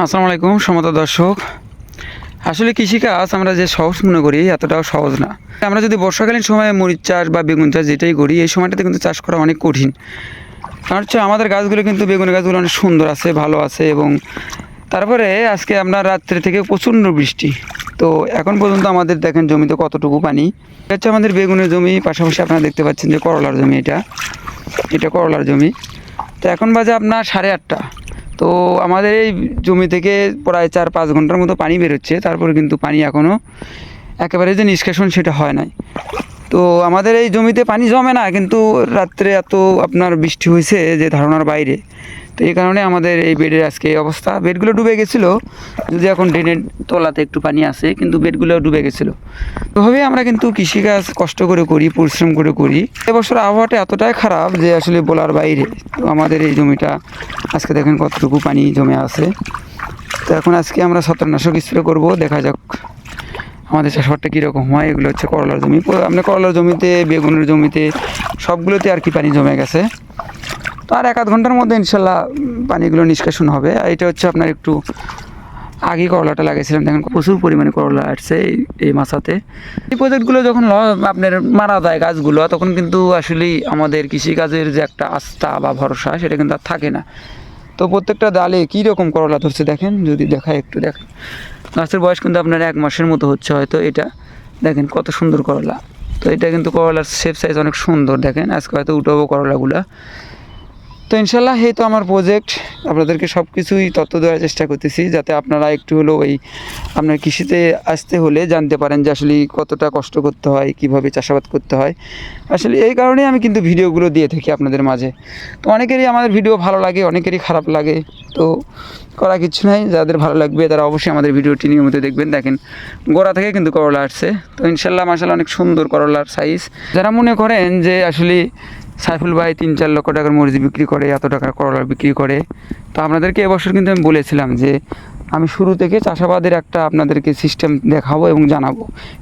আসসালামু আলাইকুম সমত দর্শক। আসলে কৃষিকাজ আমরা যে সহজ মনে করি, এতটাও সহজ না। আমরা যদি বর্ষাকালীন সময়ে মরিচ চাষ বা বেগুন চাষ যেটাই করি, এই সময়টাতে কিন্তু চাষ করা অনেক কঠিন। কারণ হচ্ছে আমাদের গাছগুলো কিন্তু, বেগুনের গাছগুলো অনেক সুন্দর আছে, ভালো আছে এবং তারপরে আজকে আপনার রাত্রে থেকে প্রচণ্ড বৃষ্টি। তো এখন পর্যন্ত আমাদের দেখেন জমিতে কতটুকু পানি। এটা হচ্ছে আমাদের বেগুনের জমি, পাশাপাশি আপনারা দেখতে পাচ্ছেন যে করলার জমি এটা। এটা করলার জমি। তো এখন বাজে আপনার সাড়ে আটটা। তো আমাদের এই জমি থেকে প্রায় চার পাঁচ ঘণ্টার মতো পানি বেরোচ্ছে, তারপরে কিন্তু পানি এখনও একেবারে যে নিষ্কাশন সেটা হয় নাই। তো আমাদের এই জমিতে পানি জমে না, কিন্তু রাত্রে এত আপনার বৃষ্টি হয়েছে যে ধারণার বাইরে। তো এই কারণে আমাদের এই বেডের আজকে এই অবস্থা। বেডগুলো ডুবে গেছিল, যদি এখন ড্রেনের তলাতে একটু পানি আছে, কিন্তু বেডগুলো ডুবে গেছিল। তো ভাবে আমরা কিন্তু কৃষিকাজ কষ্ট করে করি, পরিশ্রম করে করি। এবছর আবহাওয়াটা এতটাই খারাপ যে আসলে বলার বাইরে। তো আমাদের এই জমিটা, আজকে দেখেন কতটুকু পানি জমে আছে। তো এখন আজকে আমরা ছত্রনাশক স্প্রে করব, দেখা যাক আমাদের চাষবাসটা কীরকম হয়। এগুলো হচ্ছে করলার জমি। আপনার করলার জমিতে, বেগুনের জমিতে, সবগুলোতে আর কি পানি জমে গেছে। তো আর এক আধ ঘণ্টার মধ্যে ইনশাল্লাহ পানিগুলো নিষ্কাশন হবে। আর এটা হচ্ছে আপনার একটু আগে করলাটা লাগিয়েছিলাম দেখেন প্রচুর পরিমাণে করলা আসছে এই এই মাসাতে এই প্রজেক্টগুলো যখন আপনার মারা যায় গাছগুলো, তখন কিন্তু আসলেই আমাদের কৃষিকাজের যে একটা আস্থা বা ভরসা, সেটা কিন্তু আর থাকে না। তো প্রত্যেকটা ডালে কী রকম করলা ধরছে দেখেন, যদি দেখায় একটু দেখেন গাছের বয়স কিন্তু আপনার এক মাসের মতো হচ্ছে হয়তো এটা। দেখেন কত সুন্দর করলা। তো এটা কিন্তু করলার শেপ সাইজ অনেক সুন্দর, দেখেন। আজকে হয়তো উঠাবো করলাগুলা। তো ইনশাল্লাহ এই তো আমার প্রজেক্ট আপনাদেরকে সব কিছুই তথ্য দেওয়ার চেষ্টা করতেছি, যাতে আপনারা একটু হলেও এই আপনার কৃষিতে আসতে হলে জানতে পারেন যে আসলে কতটা কষ্ট করতে হয়, কীভাবে চাষাবাদ করতে হয়। আসলে এই কারণেই আমি কিন্তু ভিডিওগুলো দিয়ে থাকি আপনাদের মাঝে। তো অনেকেরই আমাদের ভিডিও ভালো লাগে, অনেকেরই খারাপ লাগে। তো করা কিছু নাই, যাদের ভালো লাগবে তারা অবশ্যই আমাদের ভিডিওটি নিয়মিত দেখবেন। দেখেন, গোড়া থেকে কিন্তু করলা আসছে। তো ইনশাল্লাহ মাসাল্লাহ অনেক সুন্দর করলার সাইজ যারা মনে করেন যে আসলে সাইফুল ভাই তিন চার লক্ষ টাকার মরিচ বিক্রি করে, এত টাকার করলা বিক্রি করে। তো আপনাদেরকে এবছর কিন্তু আমি বলেছিলাম যে, আমি শুরু থেকে চাষাবাদের একটা আপনাদেরকে সিস্টেম দেখাবো এবং জানাব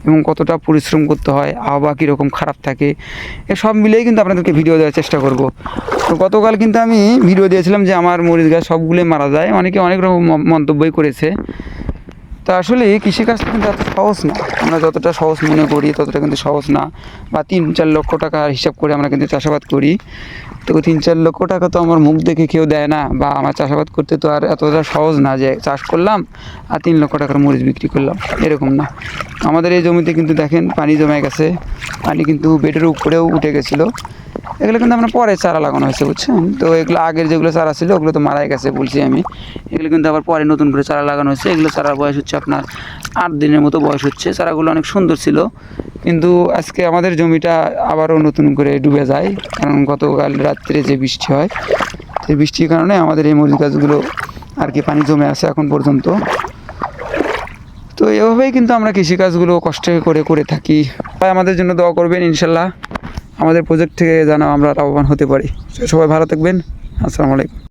এবং কতটা পরিশ্রম করতে হয়, আবহাওয়া কীরকম খারাপ থাকে সব মিলেই কিন্তু আপনাদেরকে ভিডিও দেওয়ার চেষ্টা করব। তো গতকাল কিন্তু আমি ভিডিও দিয়েছিলাম যে, আমার মরিচ গাছ সবগুলোই মারা যায়। অনেকে অনেক রকম মন্তব্যই করেছে। তা আসলে কৃষিকাজটা কিন্তু এত সহজ না। আমরা যতটা সহজ মনে করি, ততটা কিন্তু সহজ না। বা তিন চার লক্ষ টাকা হিসাব করে আমরা কিন্তু চাষাবাদ করি। তো তিন চার লক্ষ টাকা তো আমার মুখ দেখে কেউ দেয় না বা আমার চাষাবাদ করতে তো আর এতটা সহজ না যে চাষ করলাম আর তিন লক্ষ টাকার মরিচ বিক্রি করলাম। এরকম না। আমাদের এই জমিতে কিন্তু দেখেন পানি জমে গেছে। পানি কিন্তু বেডের উপরেও উঠে গেছিল। এগুলো কিন্তু আমরা পরে চারা লাগানো হয়েছে, বুঝছেন? তো এগুলো আগের যেগুলো চারা ছিল, ওগুলো তো মারাই গেছে, বলছি আমি। এগুলো কিন্তু আবার পরে নতুন করে চারা লাগানো হয়েছে। এগুলো চারার বয়স হচ্ছে আপনার আট দিনের মতো বয়স হচ্ছে। চারাগুলো অনেক সুন্দর ছিল। কিন্তু আজকে আমাদের জমিটা আবারও নতুন করে ডুবে যায়। কারণ গতকাল রাত্রে যে বৃষ্টি হয়, সেই বৃষ্টির কারণে আমাদের এই মরিচ গাছগুলো আর কি পানি জমে আছে এখন পর্যন্ত। তো এভাবেই কিন্তু আমরা কৃষিকাজগুলো কষ্ট করে করে থাকি। আমাদের জন্য দোয়া করবেন, ইনশাল্লাহ। আমাদের প্রজেক্ট থেকে যেন আমরা লাভবান হতে পারি। সবাই ভালো থাকবেন। আসসালামু আলাইকুম।